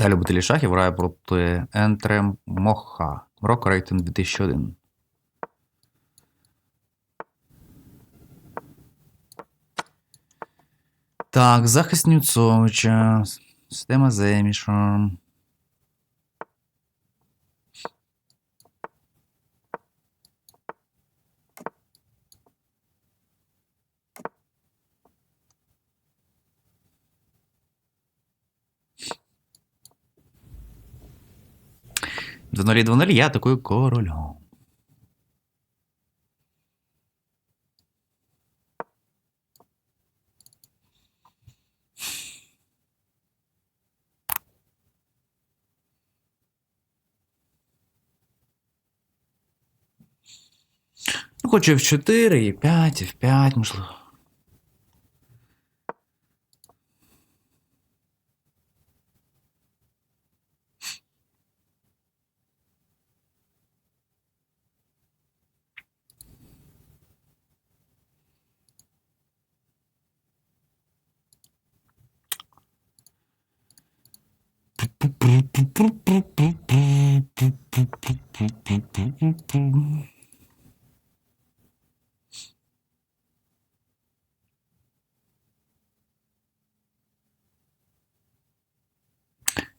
та любителі шахів грає проти Ентрем Моха. Рок рейтинг 2001. Так, захист Нюцовича. Система Земішом. 2-0-2-0, я атакую королем. Ну, Хочу в 4, і 5, і в 5, можливо.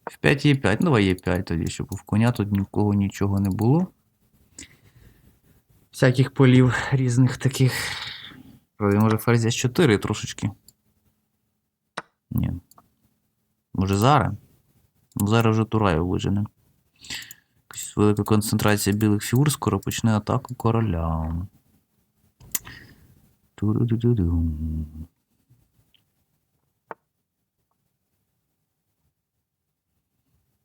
В 5 є 5. Ну, давай є 5 тоді, щоб в коня тут ні в кого нічого не було. Всяких полів різних таких. Може ферзь 4 трошечки. Ні. Може зараз? Ну, зараз вже Тураєв вижене. Якась велика концентрація білих фігур скоро почне атаку короля. Ту-ду-ду-ду-ду.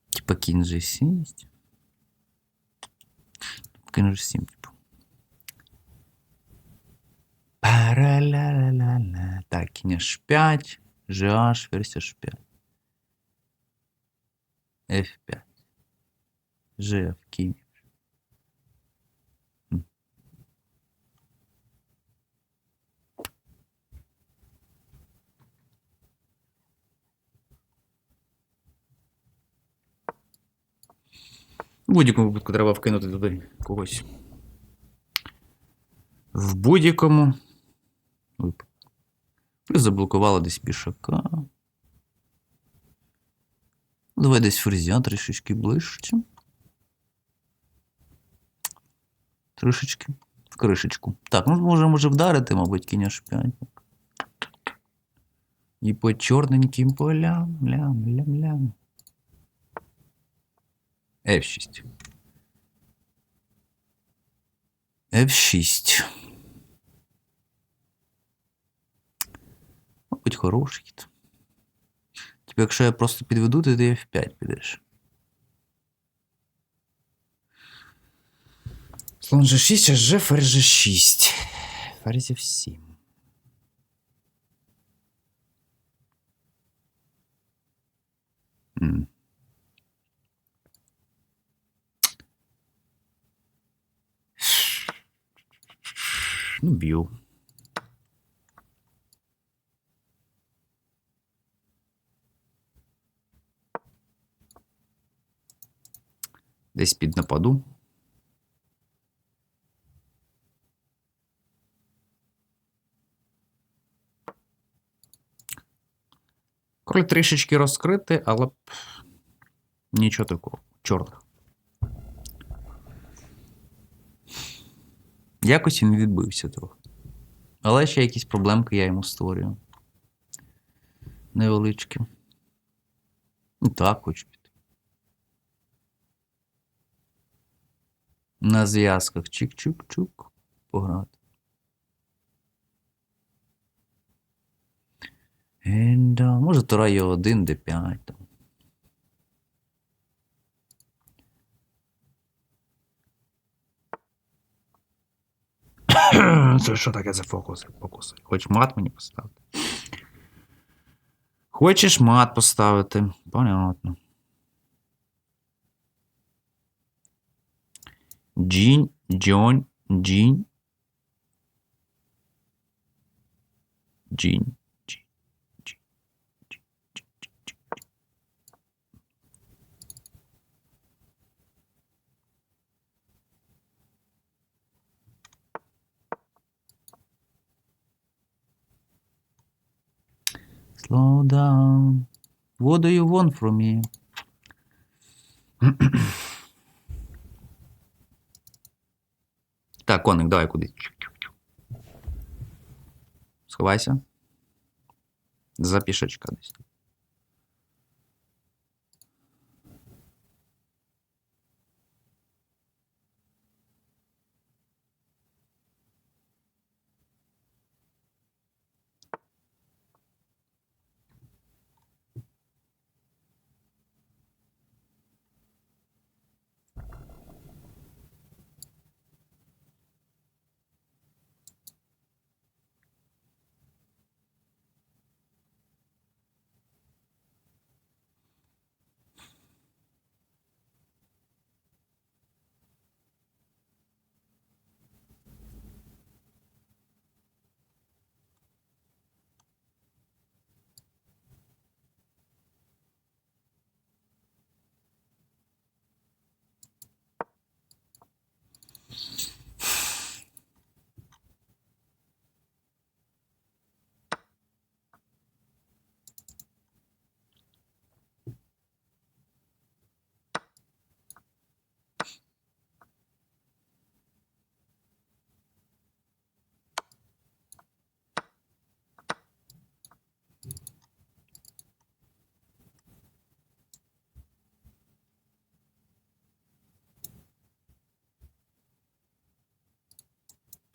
Типа кінь G6. Кінь G7, типу. Параля-ля-ля-ля. Так, кінь H5, GH, версія H5. F5. GF, кінь. М. В будь-якому випадку треба вкинути туди когось. В будь-якому випадку. Плюс заблокувала десь пішака. Давай десь ферзя трішечки ближче. Трішечки. В кришечку. Так, ну може, може вдарити, мабуть, кінь H5. І по чорненьким полям. Лям, лям, лям. F6. F6. Мабуть, хороший. Якщо я просто підведу, то ти F5 підеш. Слон G6, а G ферзь G6. Ферзь F7. М. Ну, б'ю. Десь під нападу. Король трішечки розкритий, але нічого такого. Чорних. Якось він відбився трохи. Але ще якісь проблемки я йому створюю. Невеличкі. Ну так, хочу На зв'язках чик-чук-чук пограти. Енда. Може, Тора є 1, d5 там. Це що таке за фокуси? Фокуси. Хоч мат мені поставити? Хочеш мат поставити? Понятно. Jean, John, Jean, Jean. Slow down. What do you want from me? Так, коник, давай куди. Сховайся. За пішечка десь.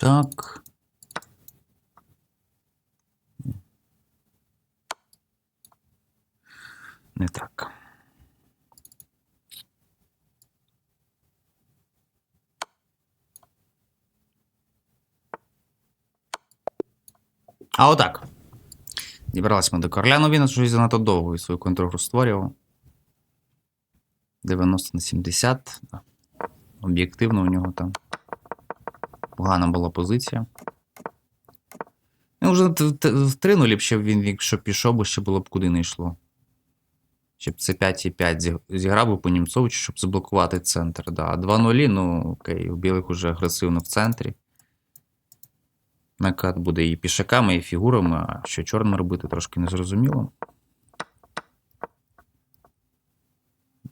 Так. Не так. А отак. Дібралися ми до короля. Ну він щось занадто довго і свою контргру створював. 90 на 70. Да. Об'єктивно у нього там погана була позиція. Ну, вже в- т- в 3 нулі б ще він, якщо пішов, бо ще було б куди не йшло. Щоб це 5 і 5 зіграв би по Німцовичу, щоб заблокувати центр. Да. А 2 нулі, ну окей, у білих уже агресивно в центрі. Накат буде і пішаками, і фігурами, а що чорним робити, трошки незрозуміло.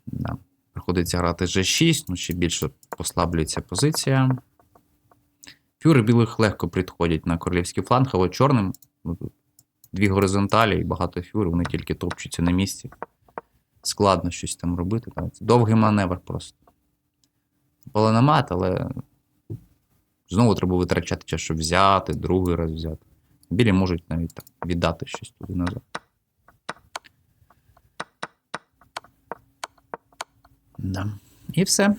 Да. Приходиться грати G6, ну ще більше послаблюється позиція. Фюри білих легко підходять на королівський фланг, а от чорним ну, дві горизонталі і багато фюр, вони тільки топчуться на місці. Складно щось там робити. Так. Довгий маневр просто. Поленомат, але знову треба витрачати час, щоб взяти, другий раз взяти. Білі можуть навіть так віддати щось туди назад. Да. І все.